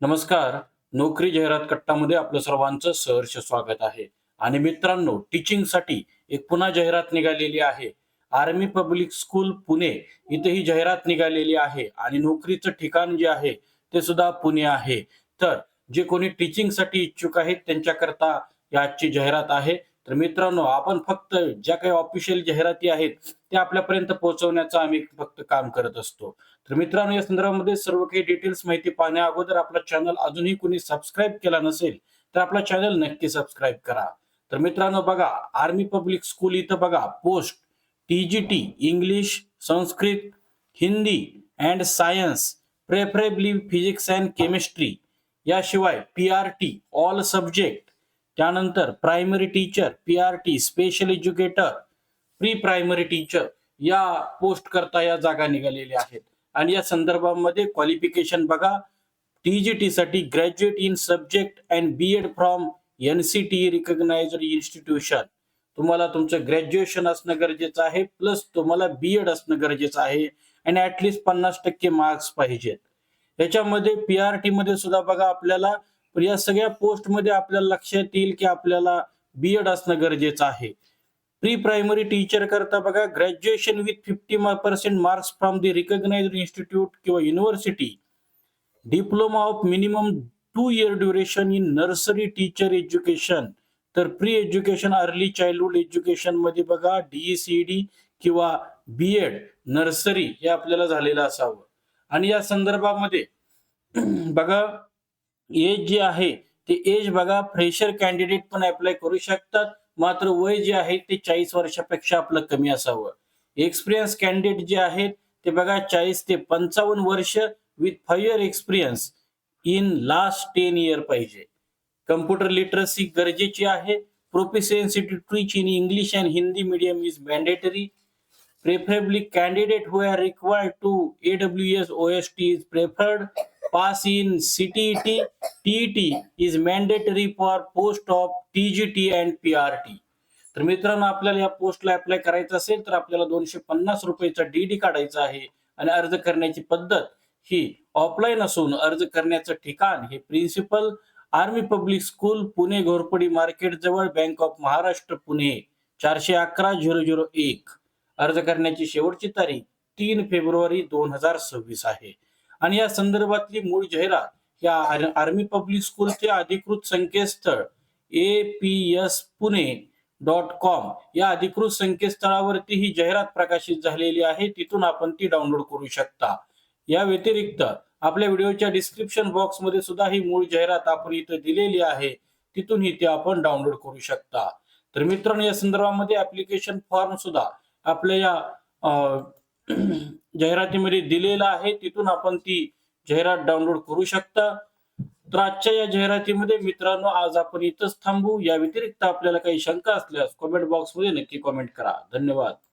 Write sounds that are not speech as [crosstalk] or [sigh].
नमस्कार. नोकरी जाहिरात कट्टामध्ये आपलं सर्वांचं सहर्ष स्वागत आहे. आणि मित्रांनो टीचिंगसाठी एक पुन्हा जाहिरात निघालेली आहे. Army public school Pune. इथे ही जाहिरात निघालेली आहे. आणि नोकरीचं ठिकाण जे आहे ते सुद्धा पुणे आहे. तर जे कोणी टीचिंगसाठी इच्छुक आहेत त्यांच्याकरता या आजची जाहिरात आहे. तर मित्रांनो आपण फक्त ज्या काही ऑफिशियल जाहिराती आहेत त्या आपल्यापर्यंत पोहोचवण्याचं आम्ही फक्त काम करत असतो. तर मित्रांनो या संदर्भामध्ये सर्व काही डिटेल्स माहिती पाहण्या अगोदर आपला चॅनल अजूनही कोणी सबस्क्राईब केला नसेल तर आपला चॅनल नक्की सबस्क्राईब करा. तर मित्रांनो बघा आर्मी पब्लिक स्कूल इथं बघा post TGT English Sanskrit Hindi and science preferably physics and chemistry याशिवाय P R T all subject त्यानंतर primary teacher P R T special educator pre primary teacher या पोस्ट करता या जागा निघालेल्या आहेत. आणि या संदर्भामध्ये क्वालिफिकेशन बघा. टीजीटी साठी graduate in subject and B Ed from N C T recognise institution तुम्हाला तुमचं ग्रॅज्युएशन असणं गरजेचं आहे प्लस तुम्हाला बी एड असणं गरजेचं आहे आणि ऍटलिस्ट पन्नास टक्के मार्क्स पाहिजेत. याच्यामध्ये पी आर टी मध्ये सुद्धा बघा आपल्याला पण या सगळ्या पोस्टमध्ये आपल्याला लक्षात येईल की आपल्याला बी एड असणं गरजेचं आहे. प्री प्रायमरी टीचर करता बघा graduation with fifty percent marks from the recognised institute किंवा university diploma of minimum two year duration in nursery teacher education तर प्री एज्युकेशन अर्ली चाइल्डहुड एज्युकेशनमध्ये बघा डीईसीडी किंवा बी एड नर्सरी हे आपल्याला झालेलं असावं. आणि या संदर्भामध्ये बघा एज जे आहे ते एज बघा फ्रेशर कॅन्डिडेट पण अप्लाय करू शकतात. मात्र वय जे आहे ते चाळीस वर्षापेक्षा आपलं कमी असावं. एक्सपिरियन्स कॅन्डिडेट जे आहेत ते बघा चाळीस ते पंचावन्न वर्ष with five year experience in last ten year पाहिजे. कम्प्युटर लिटरसी गरजेची आहे. Proficiency to teach in English and Hindi medium is mandatory preferably candidate who are required to A W S O S T is preferred Pass in CTET, TET is mandatory for post of TGT and PRT. तर मित्रांनो आपल्याला या पोस्टला apply करायचं असेल तर आपल्याला दोनशे पन्नास रुपयेचा डीडी काढायचा आहे आणि अर्ज करण्याची पद्धत ही ऑफलाईन असून अर्ज करण्याचं ठिकाण हे principal army public school Pune Ghorpadi market जवळ बँक ऑफ महाराष्ट्र पुणे. चारशे अकरा झिरो झिरो एक. अर्ज करण्याची शेवटची तारीख तीन फेब्रुवारी दोन हजार सव्वीस आहे. आणि या संदर्भातली मूळ जाहिरात या आर्मी पब्लिक स्कूलचे अधिकृत संकेतस्थळ A P S Pune dot com या अधिकृत संकेतस्थळावरती ही जाहिरात प्रकाशित झालेली आहे. तिथून आपण ती डाउनलोड करू शकता. या व्यतिरिक्त आपल्या व्हिडिओच्या डिस्क्रिप्शन बॉक्समध्ये सुद्धा ही मूळ जाहिरात आपण इथं दिलेली आहे. तिथून ही ती आपण डाउनलोड करू शकता. तर मित्रांनो या संदर्भामध्ये ऍप्लिकेशन फॉर्म सुद्धा आपल्या या [clears throat] जाहिरातीमध्ये दिलेला आहे तिथून आपण ती जाहिरात डाउनलोड करू शकता. तर आजच्या या जाहिरातीमध्ये मित्रांनो आज आपण इथंच थांबू. या व्यतिरिक्त आपल्याला काही शंका असल्यास कमेंट बॉक्समध्ये नक्की कमेंट करा. धन्यवाद.